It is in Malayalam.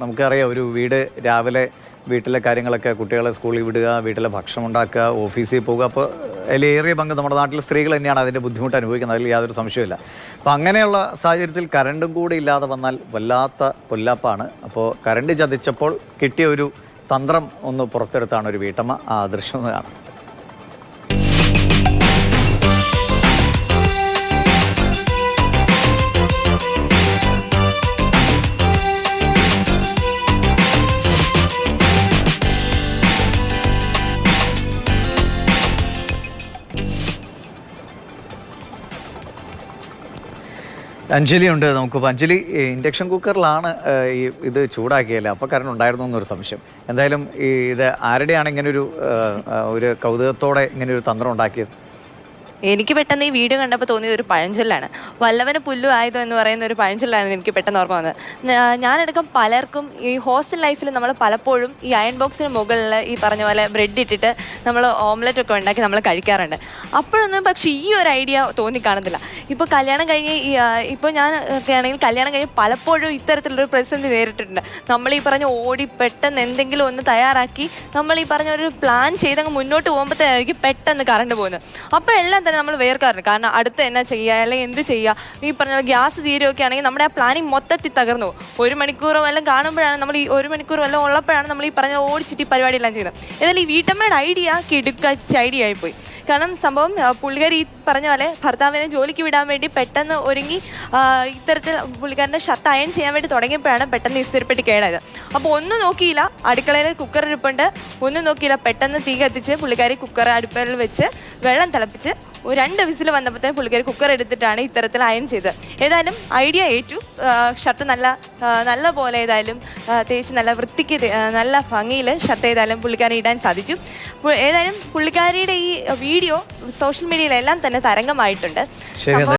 നമുക്കറിയാം ഒരു വീട് രാവിലെ വീട്ടിലെ കാര്യങ്ങളൊക്കെ കുട്ടികളെ സ്കൂളിൽ വിടുക വീട്ടിലെ ഭക്ഷണം ഉണ്ടാക്കുക ഓഫീസിൽ പോകുക. അപ്പോൾ അതിലേറിയ പങ്ക് നമ്മുടെ നാട്ടിലെ സ്ത്രീകൾ തന്നെയാണ് അതിന്റെ ബുദ്ധിമുട്ട് അനുഭവിക്കുന്നത്. അതിൽ യാതൊരു സംശയമില്ല അപ്പോൾ അങ്ങനെയുള്ള സാഹചര്യത്തിൽ കറണ്ടും കൂടി ഇല്ലാതെ വന്നാൽ വല്ലാത്ത പൊല്ലാപ്പാണ്. അപ്പോൾ കറണ്ട് ചതിച്ചപ്പോൾ കിട്ടിയ ഒരു തന്ത്രം ഒന്ന് പുറത്തെടുത്താണ് ഒരു വീട്ടമ്മ. ആ ദൃശ്യം കാണാം. അഞ്ജലി ഉണ്ട് നമുക്ക് അഞ്ജലി ഇൻഡക്ഷൻ കുക്കറിലാണ് ഈ ഇത് ചൂടാക്കിയല്ലേ? അപ്പോൾ കറണ്ട് ഉണ്ടായിരുന്നു എന്നൊരു സംശയം. എന്തായാലും ഈ ഇത് ആരുടെയാണ് ഇങ്ങനെ ഒരു ഒരു കൗതുകത്തോടെ ഇങ്ങനെ ഒരു തന്ത്രം ഉണ്ടാക്കിയത്? എനിക്ക് പെട്ടെന്ന് ഈ വീഡിയോ കണ്ടപ്പോൾ തോന്നിയത് ഒരു പഴഞ്ചൊല്ലാണ്. വല്ലവന് പുല്ലു ആയതോ എന്ന് പറയുന്ന ഒരു പഴഞ്ചൊല്ലാണ് എനിക്ക് പെട്ടെന്ന് ഓർമ്മ വന്നത്. ഞാനടക്കം പലർക്കും ഈ ഹോസ്റ്റൽ ലൈഫിൽ നമ്മൾ പലപ്പോഴും ഈ അയൺ ബോക്സിന് മുകളിൽ ഈ പറഞ്ഞ പോലെ ബ്രെഡ് ഇട്ടിട്ട് നമ്മൾ ഓംലെറ്റ് ഒക്കെ ഉണ്ടാക്കി നമ്മൾ കഴിക്കാറുണ്ട്. അപ്പോഴൊന്നും പക്ഷേ ഈ ഒരു ഐഡിയ തോന്നിക്കാണുന്നില്ല ഇപ്പോൾ കല്യാണം കഴിഞ്ഞ് ഇപ്പോൾ ഞാൻ ഒക്കെ ആണെങ്കിൽ കല്യാണം കഴിഞ്ഞ് പലപ്പോഴും ഇത്തരത്തിലുള്ളൊരു പ്രതിസന്ധി നേരിട്ടിട്ടുണ്ട്. നമ്മൾ ഈ പറഞ്ഞ ഓടി പെട്ടെന്ന് എന്തെങ്കിലും ഒന്ന് തയ്യാറാക്കി നമ്മൾ ഈ പറഞ്ഞ ഒരു പ്ലാൻ ചെയ്തങ്ങ് മുന്നോട്ട് പോകുമ്പോഴത്തേക്കായിരിക്കും പെട്ടെന്ന് കറണ്ട് പോകുന്നത്. അപ്പോഴെല്ലാം തന്നെ നമ്മൾ വേർക്കാറുണ്ട്. കാരണം അടുത്ത് എന്നാ ചെയ്യുക അല്ലെങ്കിൽ എന്ത് ചെയ്യുക ഈ പറഞ്ഞ ഗ്യാസ് തീരുമൊക്കെ ആണെങ്കിൽ നമ്മുടെ ആ പ്ലാനിങ് മൊത്തത്തിൽ തകർന്നു ഒരു മണിക്കൂറോ വല്ലതും കാണുമ്പോഴാണ് നമ്മൾ ഈ ഒരു മണിക്കൂർ വല്ലതും ഉള്ളപ്പോഴാണ് നമ്മൾ ഈ പറഞ്ഞ ഓടിച്ചിട്ട് ഈ പരിപാടിയെല്ലാം ചെയ്യുന്നത്. ഏതായാലും ഈ വീട്ടമ്മയുടെ ഐഡിയ കിടുക്കച്ച ഐഡിയ ആയിപ്പോയി. കാരണം സംഭവം പുള്ളിക്കാരി ഈ പറഞ്ഞ പോലെ ഭർത്താവിനെ ജോലിക്ക് വിടാൻ വേണ്ടി പെട്ടെന്ന് ഒരുങ്ങി ഇത്തരത്തിൽ പുള്ളിക്കാരന്റെ ഷർട്ട് അയൺ ചെയ്യാൻ വേണ്ടി തുടങ്ങിയപ്പോഴാണ് പെട്ടെന്ന് ഇസ്തിരിപ്പെട്ടി കേടായത്. അപ്പോൾ ഒന്നും നോക്കിയില്ല. അടുക്കളയിൽ കുക്കർ ഇരിപ്പുണ്ട്. ഒന്നും നോക്കിയില്ല. പെട്ടെന്ന് തീ കത്തിച്ച് പുള്ളിക്കാരി കുക്കർ അടുപ്പിൽ വെച്ച് വെള്ളം തിളപ്പിച്ച് ഒരു രണ്ട് വിസിൽ വന്നപ്പോഴത്തേനും പുള്ളിക്കാർ കുക്കർ എടുത്തിട്ടാണ് ഇത്തരത്തിൽ അയൺ ചെയ്തത്. ഏതായാലും ഐഡിയ ഏറ്റു. ഷർട്ട് നല്ല നല്ല പോലെ ഏതായാലും തേച്ച് നല്ല വൃത്തിക്ക് നല്ല ഭംഗിയിൽ ഷർട്ട് ഏതായാലും പുള്ളിക്കാരി ഇടാൻ സാധിച്ചു. ഏതായാലും പുള്ളിക്കാരിയുടെ ഈ വീഡിയോ സോഷ്യൽ മീഡിയയിലെല്ലാം തന്നെ തരംഗമായിട്ടുണ്ട്.